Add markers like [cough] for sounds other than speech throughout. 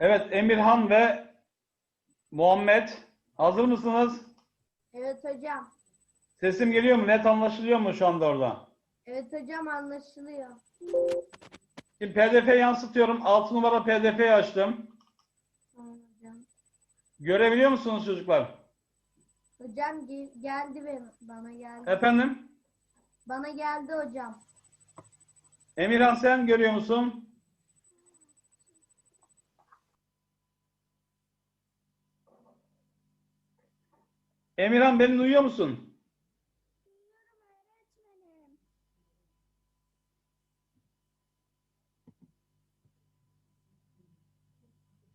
Evet Emirhan ve Muhammed hazır mısınız? Evet hocam. Sesim geliyor mu? Net anlaşılıyor mu şu anda orada? Evet hocam anlaşılıyor. Şimdi PDF yansıtıyorum. 6 numara PDF'yi açtım. Hocam. Görebiliyor musunuz çocuklar? Hocam gel- geldi benim, bana geldi. Efendim? Bana geldi hocam. Emirhan sen görüyor musun? Emirhan beni duyuyor musun?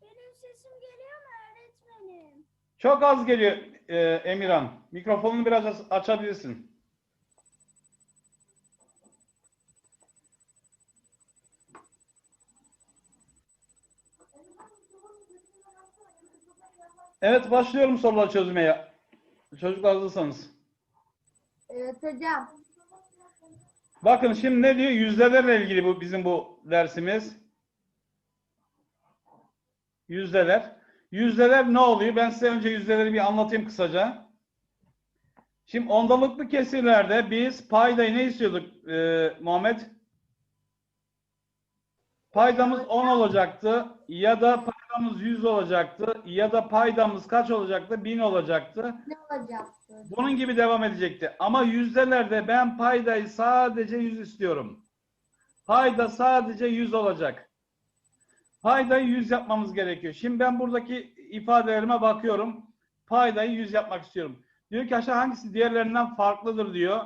Benim sesim geliyor mu öğretmenim? Çok az geliyor e, Emirhan. Mikrofonunu biraz aç- açabilirsin. Evet başlıyorum soruları çözmeye. Çocuklar hazırsanız. Evet hocam. Bakın şimdi ne diyor? Yüzdelerle ilgili bu bizim bu dersimiz. Yüzdeler. Yüzdeler ne oluyor? Ben size önce yüzdeleri bir anlatayım kısaca. Şimdi ondalıklı kesirlerde biz paydayı ne istiyorduk e, Muhammed? Paydamız 10 olacaktı ya da paydamız 100 olacaktı ya da paydamız kaç olacaktı? 1000 olacaktı. Ne olacaktı? Bunun gibi devam edecekti. Ama yüzdelerde ben paydayı sadece 100 istiyorum. Payda sadece 100 olacak. Paydayı 100 yapmamız gerekiyor. Şimdi ben buradaki ifadelerime bakıyorum. Paydayı 100 yapmak istiyorum. Diyor ki aşağı hangisi diğerlerinden farklıdır diyor.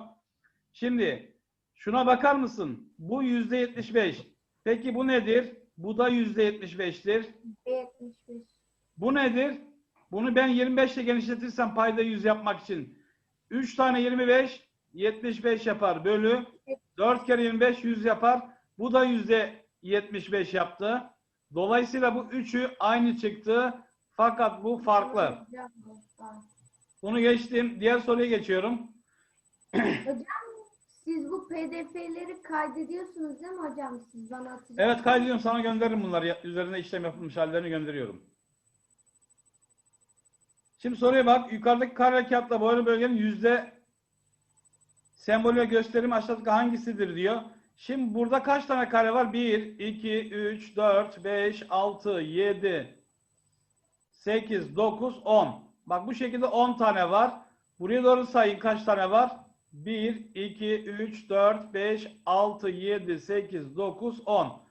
Şimdi şuna bakar mısın? Bu yüzde 75. Peki bu nedir? Bu da yüzde 75'tir. 75. Bu nedir? Bunu ben 25 ile genişletirsem payda 100 yapmak için 3 tane 25 75 yapar bölü 4 kere 25 100 yapar. Bu da yüzde 75 yaptı. Dolayısıyla bu üçü aynı çıktı. Fakat bu farklı. Bunu geçtim. Diğer soruya geçiyorum. Hocam siz bu pdf'leri kaydediyorsunuz değil mi hocam? Siz bana atacaksınız. Evet kaydediyorum sana gönderirim bunları. Üzerine işlem yapılmış hallerini gönderiyorum. Şimdi soruya bak. Yukarıdaki kare harekatla boyalı bölgenin yüzde sembolü ve gösterimi aşağıdaki hangisidir diyor. Şimdi burada kaç tane kare var? 1, 2, 3, 4, 5, 6, 7, 8, 9, 10. Bak bu şekilde 10 tane var. Buraya doğru sayın kaç tane var? 1, 2, 3, 4, 5, 6, 7, 8, 9, 10.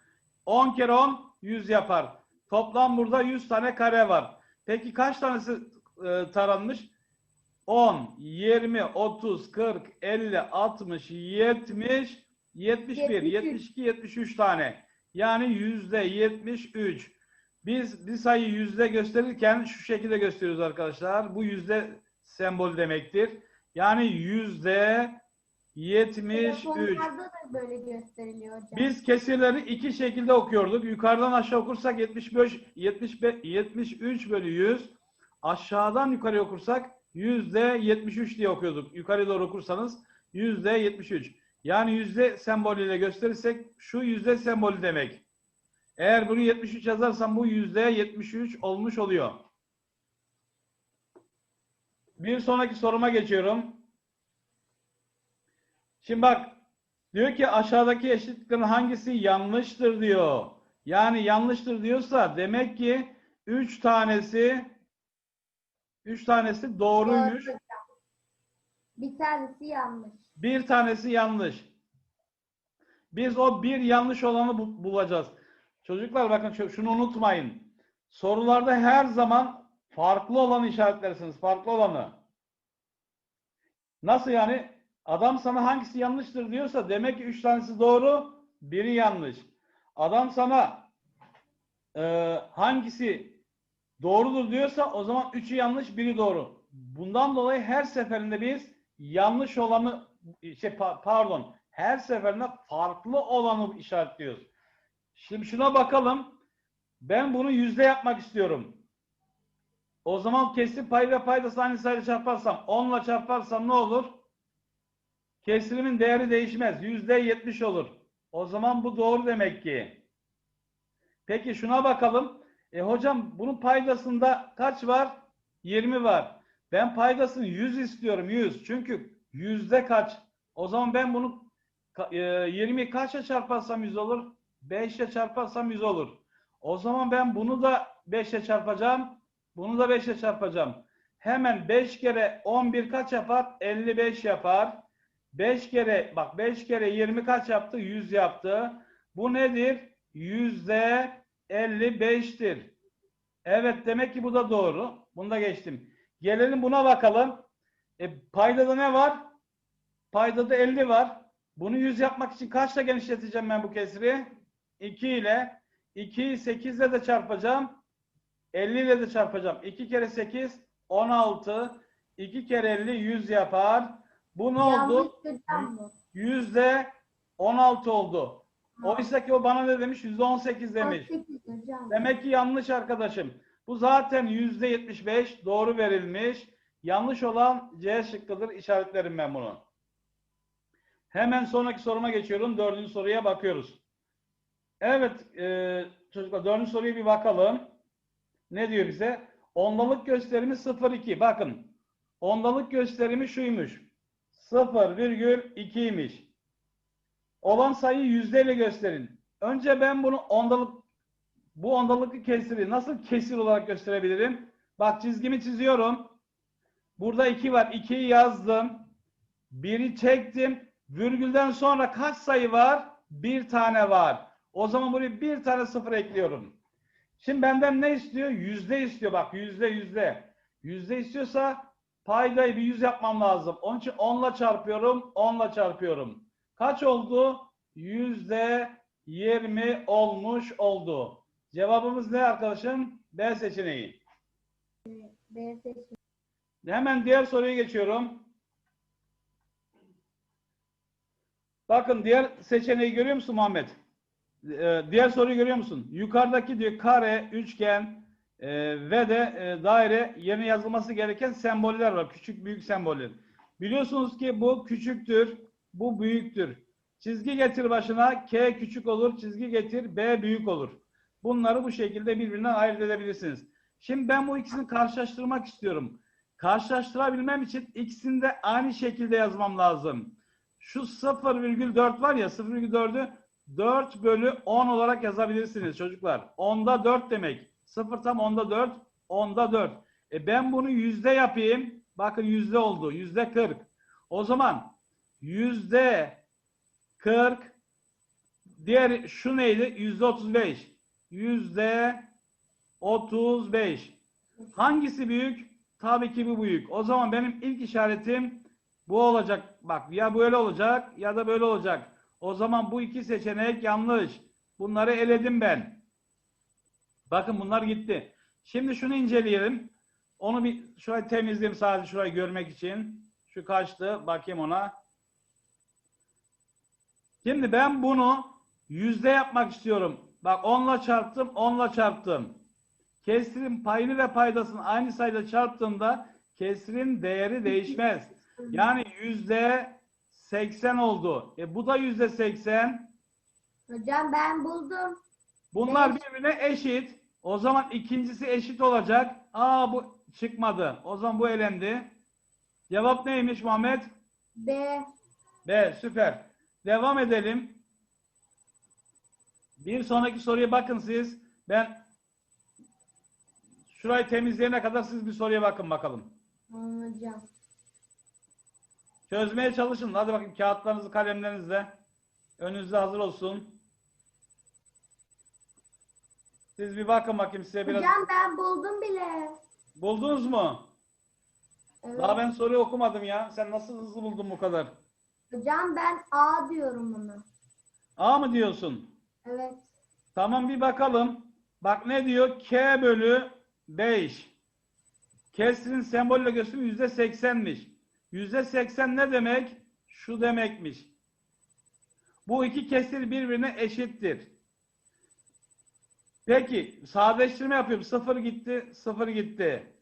10 kere 10 100 yapar. Toplam burada 100 tane kare var. Peki kaç tanesi e, taranmış? 10, 20, 30, 40, 50, 60, 70, 71, 73. 72, 73 tane. Yani yüzde 73. Biz bir sayı yüzde gösterirken şu şekilde gösteriyoruz arkadaşlar. Bu yüzde sembol demektir. Yani yüzde 73. Telefonlarda da böyle gösteriliyor hocam. Biz kesirleri iki şekilde okuyorduk. Yukarıdan aşağı okursak 75, 75, 73 bölü 100. Aşağıdan yukarı okursak yüzde 73 diye okuyorduk. Yukarı doğru okursanız yüzde 73. Yani yüzde sembolüyle gösterirsek şu yüzde sembolü demek. Eğer bunu 73 yazarsam bu yüzde 73 olmuş oluyor. Bir sonraki soruma geçiyorum. Şimdi bak diyor ki aşağıdaki eşitliklerin hangisi yanlıştır diyor. Yani yanlıştır diyorsa demek ki 3 tanesi 3 tanesi doğruymuş. Doğru. Bir tanesi yanlış. Bir tanesi yanlış. Biz o bir yanlış olanı bu- bulacağız. Çocuklar bakın şu- şunu unutmayın. Sorularda her zaman farklı olanı işaretlersiniz. Farklı olanı. Nasıl yani? Adam sana hangisi yanlıştır diyorsa demek ki üç tanesi doğru, biri yanlış. Adam sana e, hangisi doğrudur diyorsa o zaman üçü yanlış, biri doğru. Bundan dolayı her seferinde biz yanlış olanı şey pa- pardon her seferinde farklı olanı işaretliyoruz. Şimdi şuna bakalım. Ben bunu yüzde yapmak istiyorum. O zaman kesir pay ve paydası aynı sayıyla çarparsam 10 ile çarparsam ne olur? Kesirimin değeri değişmez. Yüzde 70 olur. O zaman bu doğru demek ki. Peki şuna bakalım. E hocam bunun paydasında kaç var? 20 var. Ben paydasını 100 istiyorum 100. Çünkü yüzde kaç? O zaman ben bunu ka- e, 20'yi kaçla çarparsam 100 olur? 5 ile çarparsam 100 olur. O zaman ben bunu da 5 ile çarpacağım. Bunu da 5 ile çarpacağım. Hemen 5 kere 11 kaç yapar? 55 yapar. 5 kere bak 5 kere 20 kaç yaptı? 100 yaptı. Bu nedir? Yüzde 55'tir. Evet demek ki bu da doğru. Bunu da geçtim. Gelelim buna bakalım. E, paydada ne var? Paydada 50 var. Bunu 100 yapmak için kaçla genişleteceğim ben bu kesri? 2 ile. 2'yi 8 ile de çarpacağım. 50 ile de çarpacağım. 2 kere 8 16. 2 kere 50 100 yapar. Bu ne oldu? Yüzde 16 oldu. Oysa ki o bana ne demiş? Yüzde 18 demiş. 18 hocam. Demek ki yanlış arkadaşım. Bu zaten yüzde 75 doğru verilmiş. Yanlış olan C şıkkıdır. İşaretlerim ben bunu. Hemen sonraki soruma geçiyorum. Dördüncü soruya bakıyoruz. Evet e, çocuklar dördüncü soruya bir bakalım. Ne diyor bize? Ondalık gösterimi 0,2. Bakın. Ondalık gösterimi şuymuş. 0,2'ymiş. Olan sayıyı yüzdeyle gösterin. Önce ben bunu ondalık bu ondalıklı kesiri nasıl kesir olarak gösterebilirim? Bak çizgimi çiziyorum. Burada 2 var. 2'yi yazdım. 1'i çektim. Virgülden sonra kaç sayı var? Bir tane var. O zaman buraya bir tane sıfır ekliyorum. Şimdi benden ne istiyor? Yüzde istiyor. Bak yüzde yüzde. Yüzde istiyorsa paydayı bir yüz yapmam lazım. Onun için 10 ile çarpıyorum. 10 ile çarpıyorum. Kaç oldu? Yüzde 20 olmuş oldu. Cevabımız ne arkadaşım? B seçeneği. B seçim. Hemen diğer soruya geçiyorum. Bakın diğer seçeneği görüyor musun Muhammed? Ee, diğer soruyu görüyor musun? Yukarıdaki diyor kare, üçgen e, ve de e, daire yerine yazılması gereken semboller var. Küçük büyük semboller. Biliyorsunuz ki bu küçüktür, bu büyüktür. Çizgi getir başına K küçük olur, çizgi getir B büyük olur. Bunları bu şekilde birbirinden ayırt edebilirsiniz. Şimdi ben bu ikisini karşılaştırmak istiyorum. Karşılaştırabilmem için ikisini de aynı şekilde yazmam lazım. Şu 0,4 var ya 0,4'ü 4 bölü 10 olarak yazabilirsiniz çocuklar. 10'da 4 demek. 0 tam 10'da 4, 10'da 4. E ben bunu yüzde yapayım. Bakın yüzde oldu. Yüzde 40. O zaman yüzde 40 diğer şu neydi? Yüzde 35. Yüzde 35. Hangisi büyük? Tabii ki bu büyük. O zaman benim ilk işaretim bu olacak. Bak ya böyle olacak ya da böyle olacak. O zaman bu iki seçenek yanlış. Bunları eledim ben. Bakın bunlar gitti. Şimdi şunu inceleyelim. Onu bir şurayı temizleyeyim sadece şurayı görmek için. Şu kaçtı? Bakayım ona. Şimdi ben bunu yüzde yapmak istiyorum. Bak 10'la çarptım, 10'la çarptım. Kesirin payını ve paydasını aynı sayıda çarptığımda kesirin değeri değişmez. Yani yüzde 80 oldu. E bu da yüzde 80. Hocam ben buldum. Bunlar Evet. birbirine eşit. O zaman ikincisi eşit olacak. Aa bu çıkmadı. O zaman bu elendi. Cevap neymiş Muhammed? B. B süper. Devam edelim. Bir sonraki soruya bakın siz. Ben şurayı temizleyene kadar siz bir soruya bakın bakalım. Hocam. Çözmeye çalışın. Hadi bakın kağıtlarınızı kalemlerinizle. Önünüzde hazır olsun. Siz bir bakın bakayım size biraz. Hocam ben buldum bile. Buldunuz mu? Evet. Daha ben soruyu okumadım ya. Sen nasıl hızlı buldun bu kadar? Hocam ben A diyorum bunu. A mı diyorsun? Evet. Tamam bir bakalım. Bak ne diyor? K bölü 5. Kesrin sembolle gösterimi yüzde 80'miş. Yüzde 80 ne demek? Şu demekmiş. Bu iki kesir birbirine eşittir. Peki sadeleştirme yapıyorum. 0 gitti, 0 gitti.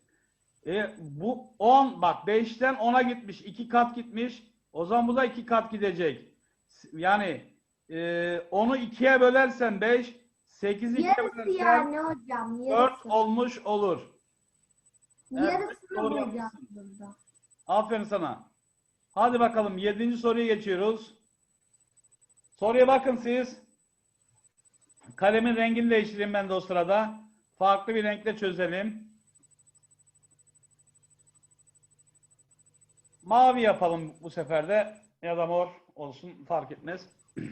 E, bu 10 bak 5'ten 10'a gitmiş. 2 kat gitmiş. O zaman bu da 2 kat gidecek. Yani e, onu 2'ye bölersen 5, 8'i 2'ye Yarısı bölersen yani hocam. 4 Yarısı. olmuş olur. Evet, doğru bulacağım yapmışsın. burada. Aferin sana. Hadi bakalım 7. soruya geçiyoruz. Soruya bakın siz. Kalemin rengini değiştireyim ben de o sırada. Farklı bir renkle çözelim. Mavi yapalım bu sefer de ya da mor olsun fark etmez. [clears throat]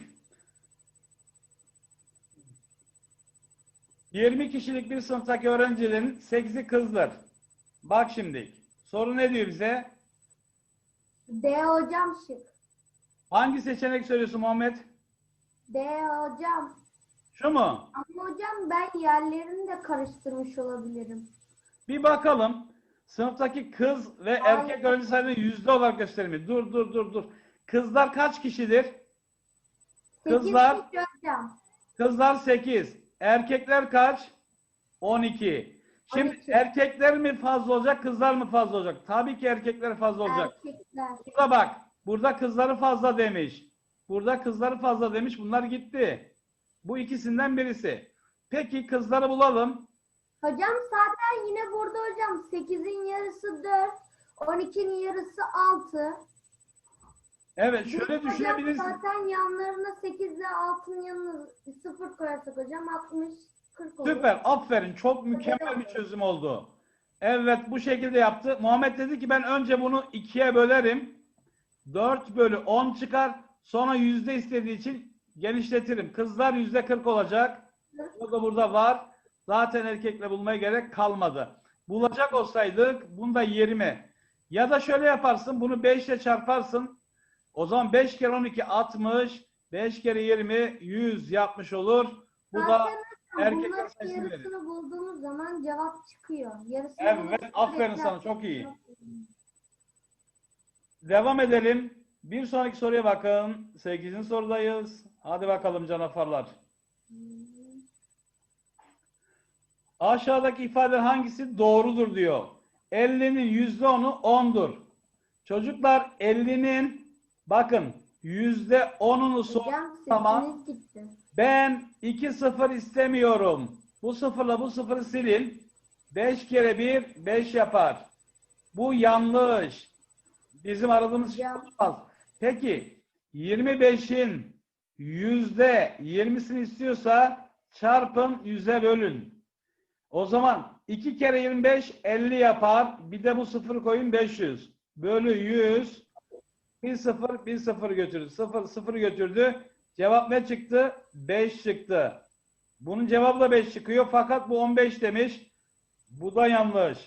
20 kişilik bir sınıftaki öğrencilerin 8'i kızdır. Bak şimdi. Soru ne diyor bize? D hocam şık. Hangi seçenek söylüyorsun Muhammed? D hocam. Şu mu? Ama hocam ben yerlerini de karıştırmış olabilirim. Bir bakalım. Sınıftaki kız ve Hayır. erkek öğrenci sayıları yüzde olarak gösterimi. Dur dur dur dur. Kızlar kaç kişidir? Kızlar- Sekiz kişi hocam. Kızlar 8. Erkekler kaç? 12. Şimdi 12. erkekler mi fazla olacak, kızlar mı fazla olacak? Tabii ki erkekler fazla olacak. Erkekler. Burada bak. Burada kızları fazla demiş. Burada kızları fazla demiş. Bunlar gitti. Bu ikisinden birisi. Peki kızları bulalım. Hocam zaten yine burada hocam 8'in yarısı 4, 12'nin yarısı 6. Evet şöyle Hocam düşünebilirsin. zaten yanlarına 8 ile 6'nın yanına 0 koyarsak hocam 60 40 olur. Süper. Aferin. Çok mükemmel bir çözüm oldu. Evet bu şekilde yaptı. Muhammed dedi ki ben önce bunu ikiye bölerim. 4 bölü 10 çıkar. Sonra yüzde istediği için genişletirim. Kızlar yüzde 40 olacak. O da burada var. Zaten erkekle bulmaya gerek kalmadı. Bulacak olsaydık bunda 20. Ya da şöyle yaparsın. Bunu 5 ile çarparsın. O zaman 5 kere 12 60. 5 kere 20 100 yapmış olur. Bu da erkekler sayısını verir. yarısını bulduğumuz zaman cevap çıkıyor. Yarısını Evet, aferin sana, çok iyi. Devam edelim. Bir sonraki soruya bakın. 8. sorudayız. Hadi bakalım canavarlar. Aşağıdaki ifade hangisi doğrudur diyor. 50'nin %10'u 10'dur. Çocuklar 50'nin bakın %10'unu sor Hocam Tamam. sesiniz gitti. Ben 2 sıfır istemiyorum. Bu sıfırla bu sıfırı silin. 5 kere 1 5 yapar. Bu yanlış. Bizim aradığımız şey olmaz. Peki 25'in yüzde 20'sini istiyorsa çarpın yüze bölün. O zaman 2 kere 25 50 yapar. Bir de bu sıfır koyun 500. Bölü 100. Bir sıfır bir sıfır götürdü. Sıfır sıfır götürdü. Cevap ne çıktı? 5 çıktı. Bunun cevabı da 5 çıkıyor. Fakat bu 15 demiş. Bu da yanlış.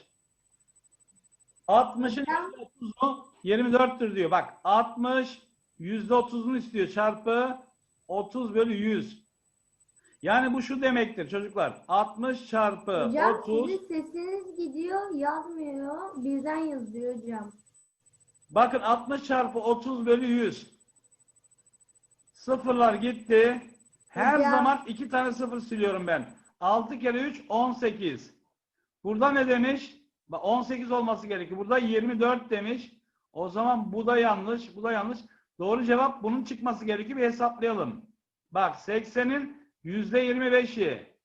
60'ın Hocam. %30'u 24'tür diyor. Bak 60 %30'unu istiyor. Çarpı 30 bölü 100. Yani bu şu demektir çocuklar. 60 çarpı Hocam 30. sizin sesiniz gidiyor yazmıyor. Birden yazıyor hocam. Bakın 60 çarpı 30 bölü 100. Sıfırlar gitti. Her Hocam. zaman iki tane sıfır siliyorum ben. 6 kere 3 18. Burada ne demiş? Bak 18 olması gerekiyor. Burada 24 demiş. O zaman bu da yanlış. Bu da yanlış. Doğru cevap bunun çıkması gerekiyor. Bir hesaplayalım. Bak 80'in %25'i.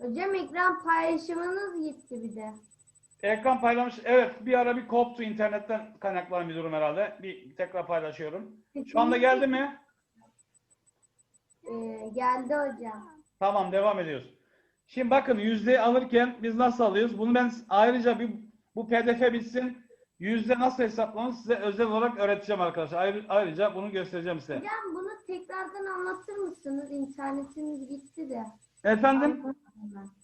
Hocam ekran paylaşımınız gitti bir de. Ekran paylamış. Evet bir ara bir koptu internetten kaynaklanan bir durum herhalde. Bir tekrar paylaşıyorum. Şu anda geldi mi? Ee, geldi hocam. Tamam devam ediyoruz. Şimdi bakın yüzdeyi alırken biz nasıl alıyoruz? Bunu ben ayrıca bir bu pdf bitsin. Yüzde nasıl hesaplanır size özel olarak öğreteceğim arkadaşlar. Ayrı- ayrıca bunu göstereceğim size. Hocam bunu tekrardan anlatır mısınız? İnternetiniz gitti de. Efendim? Anlamadım ben.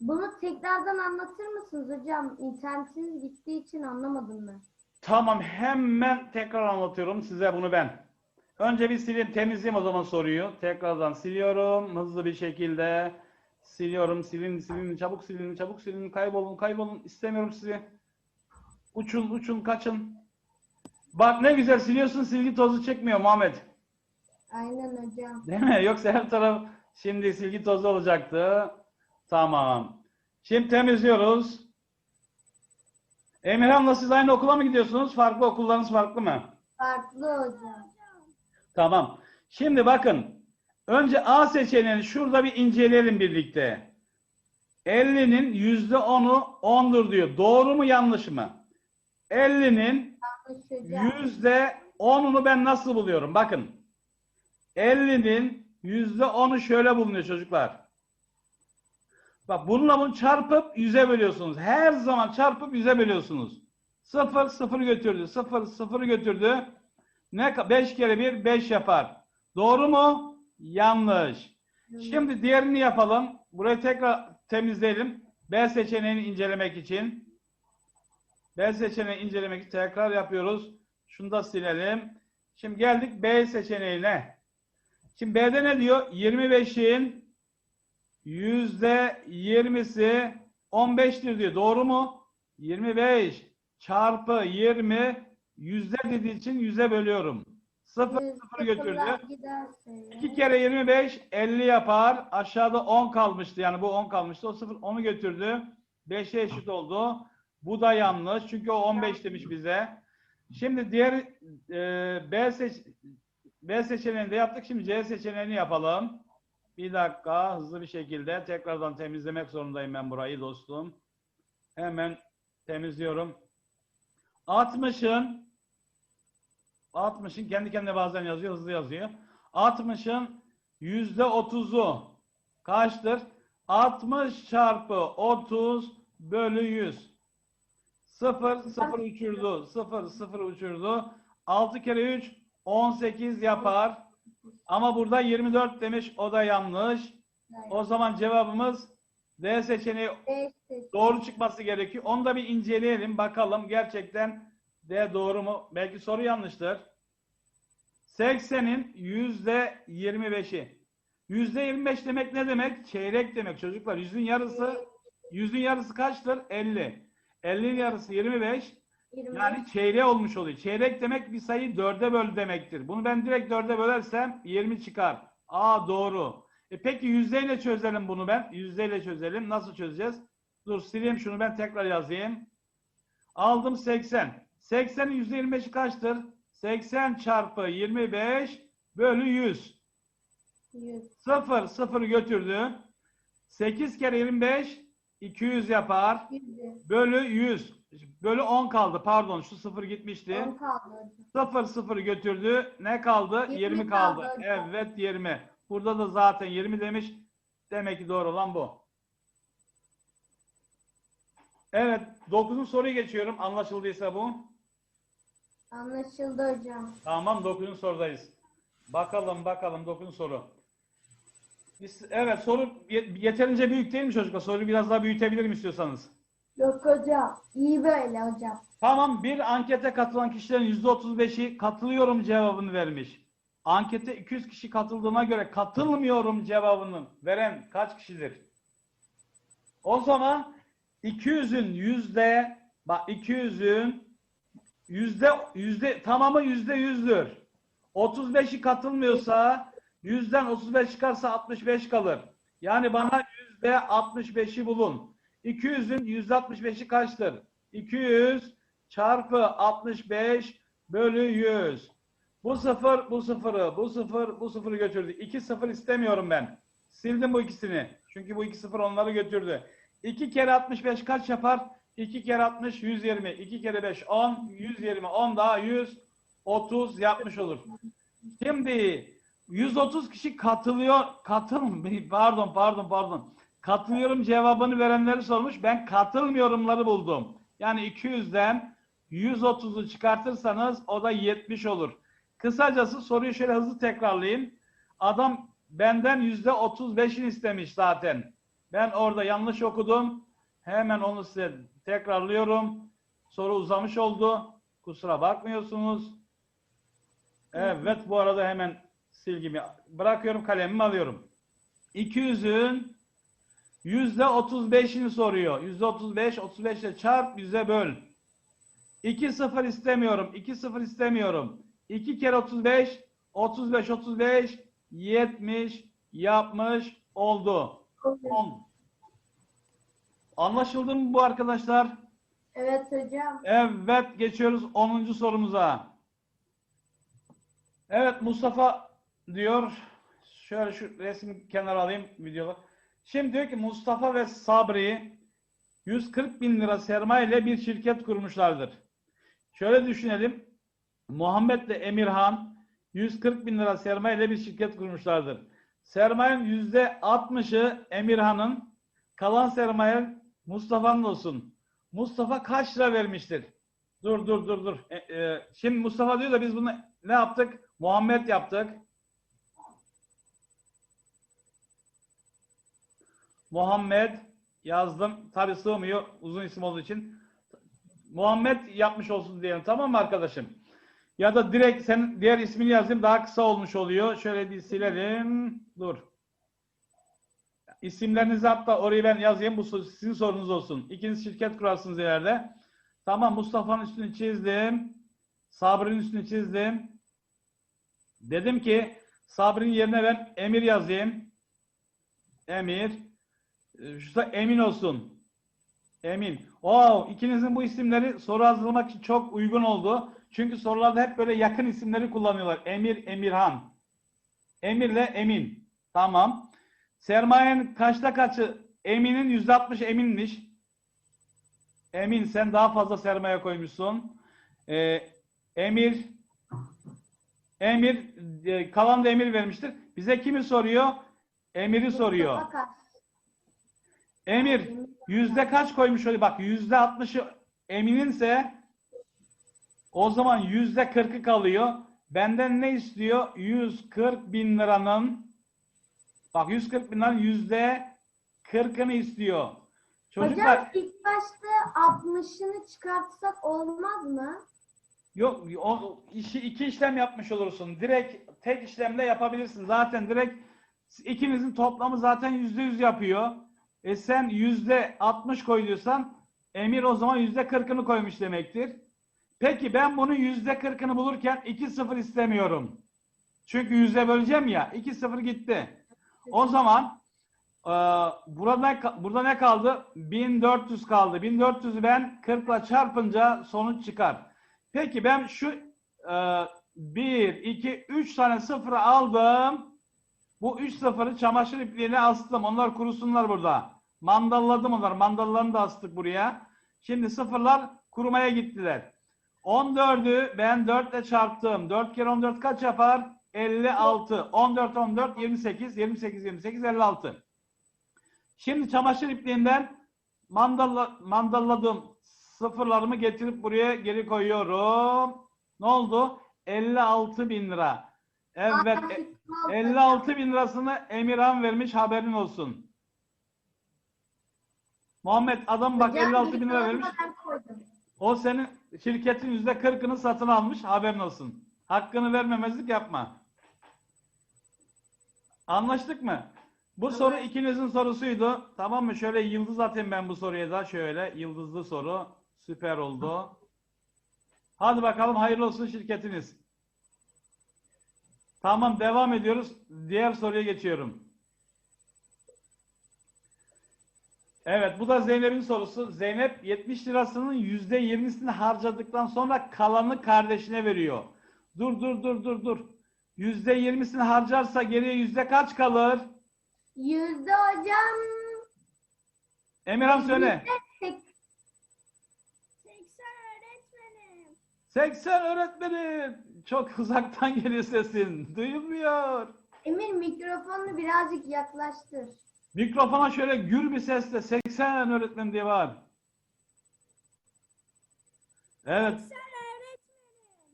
Bunu tekrardan anlatır mısınız hocam? İnternetiniz gittiği için anlamadım ben. Tamam hemen tekrar anlatıyorum size bunu ben. Önce bir sileyim temizleyeyim o zaman soruyu. Tekrardan siliyorum hızlı bir şekilde. Siliyorum silin silin çabuk silin çabuk silin kaybolun kaybolun istemiyorum sizi. Uçun uçun kaçın. Bak ne güzel siliyorsun silgi tozu çekmiyor Muhammed. Aynen hocam. Değil mi? Yoksa her taraf şimdi silgi tozu olacaktı. Tamam. Şimdi temizliyoruz. Emirhan'la siz aynı okula mı gidiyorsunuz? Farklı okullarınız farklı mı? Farklı hocam. Tamam. Şimdi bakın. Önce A seçeneğini şurada bir inceleyelim birlikte. 50'nin %10'u 10'dur diyor. Doğru mu yanlış mı? 50'nin Yanlış hocam. Yüzde onunu ben nasıl buluyorum? Bakın. 50'nin yüzde onu şöyle bulunuyor çocuklar. Bak bununla bunu çarpıp yüze bölüyorsunuz. Her zaman çarpıp yüze bölüyorsunuz. 0 0 götürdü. 0 0 götürdü. Ne 5 kere 1 5 yapar. Doğru mu? Yanlış. Şimdi diğerini yapalım. Burayı tekrar temizleyelim. B seçeneğini incelemek için. B seçeneğini incelemek için tekrar yapıyoruz. Şunu da silelim. Şimdi geldik B seçeneğine. Şimdi B'de ne diyor? 25'in yüzde 20'si 15'tir diyor. Doğru mu? 25 çarpı 20 yüzde dediği için yüze bölüyorum. 0 Yüz 0 götürdü. 2 kere 25 50 yapar. Aşağıda 10 kalmıştı. Yani bu 10 kalmıştı. O 0 10'u götürdü. 5'e eşit oldu. Bu da yanlış. Çünkü o 15 demiş bize. Şimdi diğer e, B seç B seçeneğini de yaptık. Şimdi C seçeneğini yapalım. Bir dakika hızlı bir şekilde tekrardan temizlemek zorundayım ben burayı dostum. Hemen temizliyorum. 60'ın 60'ın kendi kendine bazen yazıyor, hızlı yazıyor. 60'ın yüzde 30'u kaçtır? 60 çarpı 30 bölü 100. 0 0 uçurdu. 0 0 uçurdu. 6 kere 3 18 yapar. Ama burada 24 demiş. O da yanlış. O zaman cevabımız D seçeneği seçenek. doğru çıkması gerekiyor. Onu da bir inceleyelim. Bakalım gerçekten D doğru mu? Belki soru yanlıştır. 80'in yüzde 25'i. Yüzde 25 demek ne demek? Çeyrek demek çocuklar. Yüzün yarısı, yüzün yarısı kaçtır? 50. 50'nin yarısı 25. Yirmi Yani çeyreği olmuş oluyor. Çeyrek demek bir sayıyı dörde böl demektir. Bunu ben direkt dörde bölersem 20 çıkar. Aa doğru. E peki yüzdeyle çözelim bunu ben. Yüzdeyle çözelim. Nasıl çözeceğiz? Dur sileyim şunu ben tekrar yazayım. Aldım 80. 80'in yüzde 25'i kaçtır? 80 çarpı 25 bölü 100. yüz. 0 0 götürdü. 8 kere 25 200 yapar. Yüzü. Bölü 100. Bölü 10 kaldı. Pardon şu 0 gitmişti. On kaldı hocam. 0 0 götürdü. Ne kaldı? 20, 20 kaldı. kaldı. Evet 20. Burada da zaten 20 demiş. Demek ki doğru olan bu. Evet. 9. soruyu geçiyorum. Anlaşıldıysa bu. Anlaşıldı hocam. Tamam 9. sorudayız. Bakalım bakalım 9. soru. Biz, evet soru ye- yeterince büyük değil mi çocuklar? Soruyu biraz daha büyütebilirim istiyorsanız. Yok hocam. İyi böyle hocam. Tamam bir ankete katılan kişilerin %35'i katılıyorum cevabını vermiş. Ankete 200 kişi katıldığına göre katılmıyorum cevabını veren kaç kişidir? O zaman 200'ün yüzde bak 200'ün yüzde yüzde tamamı yüzde yüzdür. 35'i katılmıyorsa yüzden 35 çıkarsa 65 kalır. Yani bana yüzde 65'i bulun. 200'ün yüzde 65'i kaçtır? 200 çarpı 65 bölü 100. Bu sıfır, bu sıfırı, bu sıfır, bu sıfırı götürdü. 2 sıfır istemiyorum ben. Sildim bu ikisini. Çünkü bu iki sıfır onları götürdü. 2 kere 65 kaç yapar? 2 kere 60 120. 2 kere 5 10. 120. 10 daha 100. 30 yapmış olur. Şimdi 130 kişi katılıyor. Katıl [laughs] pardon pardon pardon. Katılıyorum cevabını verenleri sormuş. Ben katılmıyorumları buldum. Yani 200'den 130'u çıkartırsanız o da 70 olur. Kısacası soruyu şöyle hızlı tekrarlayayım. Adam benden %35'ini istemiş zaten. Ben orada yanlış okudum. Hemen onu size tekrarlıyorum. Soru uzamış oldu. Kusura bakmıyorsunuz. Evet bu arada hemen silgimi bırakıyorum kalemimi alıyorum. 200'ün yüzde 35'ini soruyor. Yüzde 35, 35 ile çarp yüze böl. 2 0 istemiyorum. 2 0 istemiyorum. 2 kere 35, 35, 35, 70 yapmış oldu. 10. Anlaşıldı mı bu arkadaşlar? Evet hocam. Evet geçiyoruz 10. sorumuza. Evet Mustafa diyor Şöyle şu resmi kenara alayım videoda. Şimdi diyor ki Mustafa ve Sabri 140 bin lira sermaye ile bir şirket kurmuşlardır. Şöyle düşünelim. Muhammed ile Emirhan 140 bin lira sermaye ile bir şirket kurmuşlardır. Sermayenin yüzde 60'ı Emirhan'ın, kalan sermaye Mustafa'nın olsun. Mustafa kaç lira vermiştir? Dur dur dur dur. E, e, şimdi Mustafa diyor da biz bunu ne yaptık? Muhammed yaptık. Muhammed yazdım. Tabi sığmıyor uzun isim olduğu için. Muhammed yapmış olsun diyelim. Tamam mı arkadaşım? Ya da direkt senin diğer ismini yazayım. Daha kısa olmuş oluyor. Şöyle bir silelim. Dur. İsimlerinizi hatta oraya ben yazayım. Bu sizin sorunuz olsun. İkiniz şirket kurarsınız ileride. Tamam Mustafa'nın üstünü çizdim. Sabri'nin üstünü çizdim. Dedim ki Sabri'nin yerine ben Emir yazayım. Emir. Ee, Şu da Emin olsun. Emin. Oo, ikinizin bu isimleri soru hazırlamak için çok uygun oldu. Çünkü sorularda hep böyle yakın isimleri kullanıyorlar. Emir, Emirhan. Emirle Emin. Tamam. Sermayenin kaçta kaçı? Emin'in yüzde altmış Emin'miş. Emin sen daha fazla sermaye koymuşsun. Ee, Emir Emir e, kalan da Emir vermiştir. Bize kimi soruyor? Emir'i soruyor. Mustafa? Emir yüzde kaç koymuş oluyor? Bak yüzde altmışı Emin'inse o zaman yüzde kırkı kalıyor. Benden ne istiyor? 140 bin liranın bak 140 bin liranın yüzde kırkını istiyor. Çocuklar Hocam ilk başta 60'ını çıkartsak olmaz mı? Yok o işi iki işlem yapmış olursun. Direkt tek işlemle yapabilirsin. Zaten direkt ikinizin toplamı zaten yüzde yüz yapıyor. E sen yüzde altmış koyduysan Emir o zaman yüzde kırkını koymuş demektir. Peki ben bunun yüzde kırkını bulurken iki sıfır istemiyorum. Çünkü yüzde böleceğim ya. iki sıfır gitti. O zaman e, burada burada ne kaldı? 1400 kaldı. 1400'ü ben 40 ile çarpınca sonuç çıkar. Peki ben şu e, 1, 2, 3 tane sıfırı aldım. Bu 3 sıfırı çamaşır ipliğine astım. Onlar kurusunlar burada. Mandalladım onlar. Mandallarını da astık buraya. Şimdi sıfırlar kurumaya gittiler. 14'ü ben 4 ile çarptım. 4 kere 14 kaç yapar? 56. 14, 14, 28, 28, 28, 56. Şimdi çamaşır ipliğinden mandalla, mandalladım sıfırlarımı getirip buraya geri koyuyorum. Ne oldu? 56 bin lira. Evet. e- 56 bin lirasını Emirhan vermiş haberin olsun. Muhammed adam bak Hocam, 56 bin lira vermiş. ben koydum. O senin şirketin yüzde 40'ını satın almış haberin olsun. Hakkını vermemezlik yapma. Anlaştık mı? Bu soru ikinizin sorusuydu. Tamam mı? Şöyle yıldız atayım ben bu soruya da. Şöyle yıldızlı soru. Süper oldu. Hadi bakalım hayırlı olsun şirketiniz. Tamam devam ediyoruz. Diğer soruya geçiyorum. Evet bu da Zeynep'in sorusu. Zeynep 70 lirasının %20'sini harcadıktan sonra kalanı kardeşine veriyor. Dur dur dur dur dur. %20'sini harcarsa geriye yüzde kaç kalır? Yüzde hocam. Emirhan söyle. yüzde sek- 80 öğretmenim. Çok [laughs] uzaktan geliyor sesin. Duyulmuyor. Emir mikrofonunu birazcık yaklaştır. Mikrofona şöyle gür bir sesle 80 öğretmenim diye var. Evet.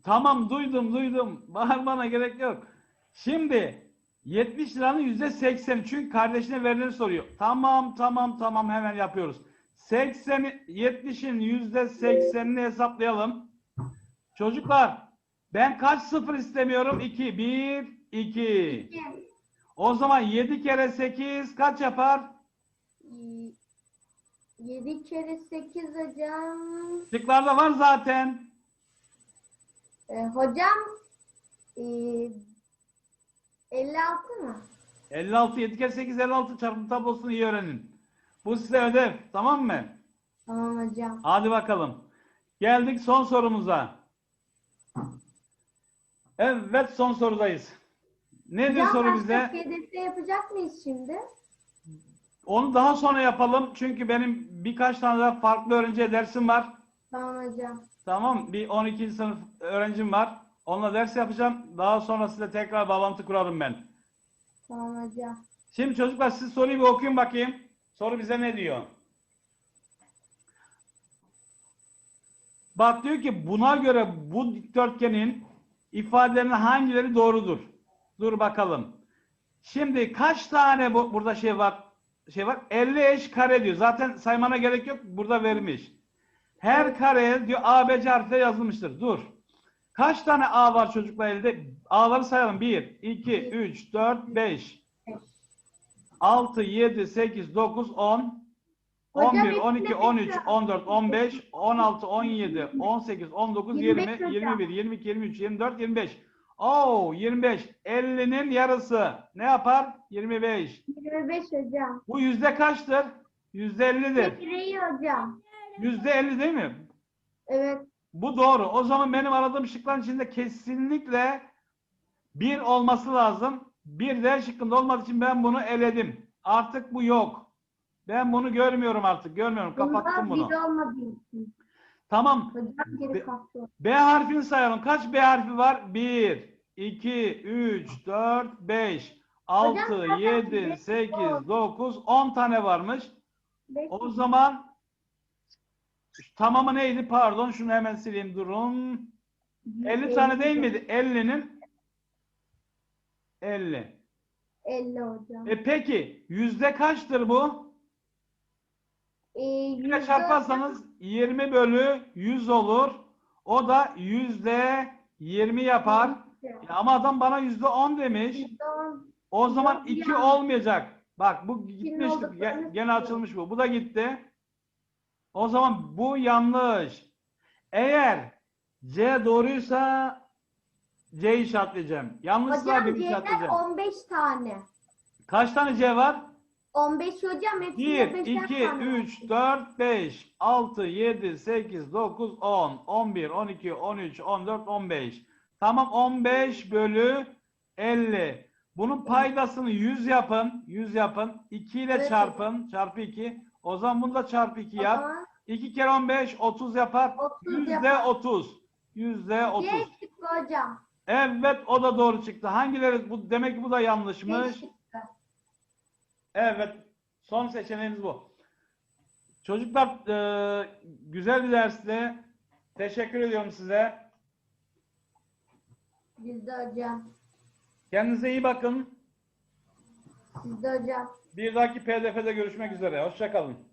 Tamam duydum duydum. Bağırmana gerek yok. Şimdi 70 liranın yüzde 80 çünkü kardeşine verilen soruyor. Tamam tamam tamam hemen yapıyoruz. 80 70'in yüzde 80'ini hesaplayalım. Çocuklar ben kaç sıfır istemiyorum? 2 1 2. O zaman 7 kere 8 kaç yapar? 7 kere 8 hocam. Şıklarda var zaten. Ee, hocam ee, 56 mı? 56 7 kere 8 56 çarpım tablosunu iyi öğrenin. Bu size ödev tamam mı? Tamam hocam. Hadi bakalım. Geldik son sorumuza. Evet son sorudayız. Nedir Hocam soru bize? PDF yapacak mıyız şimdi? Onu daha sonra yapalım. Çünkü benim birkaç tane daha farklı öğrenciye dersim var. Tamam hocam. Tamam. Bir 12. sınıf öğrencim var. Onunla ders yapacağım. Daha sonra size tekrar bağlantı kurarım ben. Tamam hocam. Şimdi çocuklar siz soruyu bir okuyun bakayım. Soru bize ne diyor? Bak diyor ki buna göre bu dikdörtgenin ifadelerinin hangileri doğrudur? Dur bakalım. Şimdi kaç tane bu, burada şey var? Şey var. 50 eş kare diyor. Zaten saymana gerek yok. Burada vermiş. Her kareye diyor ABC harfleri yazılmıştır. Dur. Kaç tane A var çocuklar elde? A'ları sayalım. 1, 2, 3, 4, 5. 6, 7, 8, 9, 10, Hocam 11, hepsine 12, 13, tekrar. 14, 15, 16, 17, 18, 19, 20, 25 hocam. 21, 22, 23, 24, 25. Oo 25. 50'nin yarısı ne yapar? 25. 25 hocam. Bu yüzde kaçtır? Yüzde 50'dir. Tekreyi hocam. Yüzde 50 değil mi? Evet. Bu doğru. O zaman benim aradığım şıkların içinde kesinlikle bir olması lazım. Bir D şıkkında olmadığı için ben bunu eledim. Artık bu yok. Ben bunu görmüyorum artık. Görmüyorum. Kapattım bunu. Tamam. Kalktı. B harfini sayalım. Kaç B harfi var? 1, 2, 3, 4, 5, 6, zaten 7, beş 8, oldu. 9, 10 tane varmış. O zaman tamamı neydi? Pardon şunu hemen sileyim durun. 50 tane değil miydi? 50'nin 50. 50 hocam. E peki yüzde kaçtır bu? Yine yüzde çarparsanız 20 bölü 100 olur. O da yüzde 20 yapar. Ya ama adam bana yüzde 10 demiş. Yüzde on. O zaman Yok 2 ya. olmayacak. Bak bu gitmişti. Ge- Gene açılmış bu. Bu da gitti. O zaman bu yanlış. Eğer C doğruysa C işaretleyeceğim. Yanlışsa Hocam bir işaretleyeceğim. 15 tane. Kaç tane C var? 15 hocam hepsinde 1, 5'er 2, tane var. 3, 4, 5, 6, 7, 8, 9, 10, 11, 12, 13, 14, 15. Tamam 15 bölü 50. Bunun paydasını 100 yapın. 100 yapın. 2 ile Evet. çarpın. Çarpı 2. O zaman bunu da çarpı 2 O yap. zaman 2 kere 15 30 yapar. 30 Yüzde yapar. 30. Yüzde 30. C şıkkı hocam. Evet o da doğru çıktı. Hangileri bu demek ki bu da yanlışmış. şıkkı. Evet. Son seçeneğimiz bu. Çocuklar e, güzel bir dersti. Teşekkür ediyorum size. Bizde hocam. Kendinize iyi bakın. Sizde hocam. Bir dahaki PDF'de görüşmek üzere. Hoşçakalın.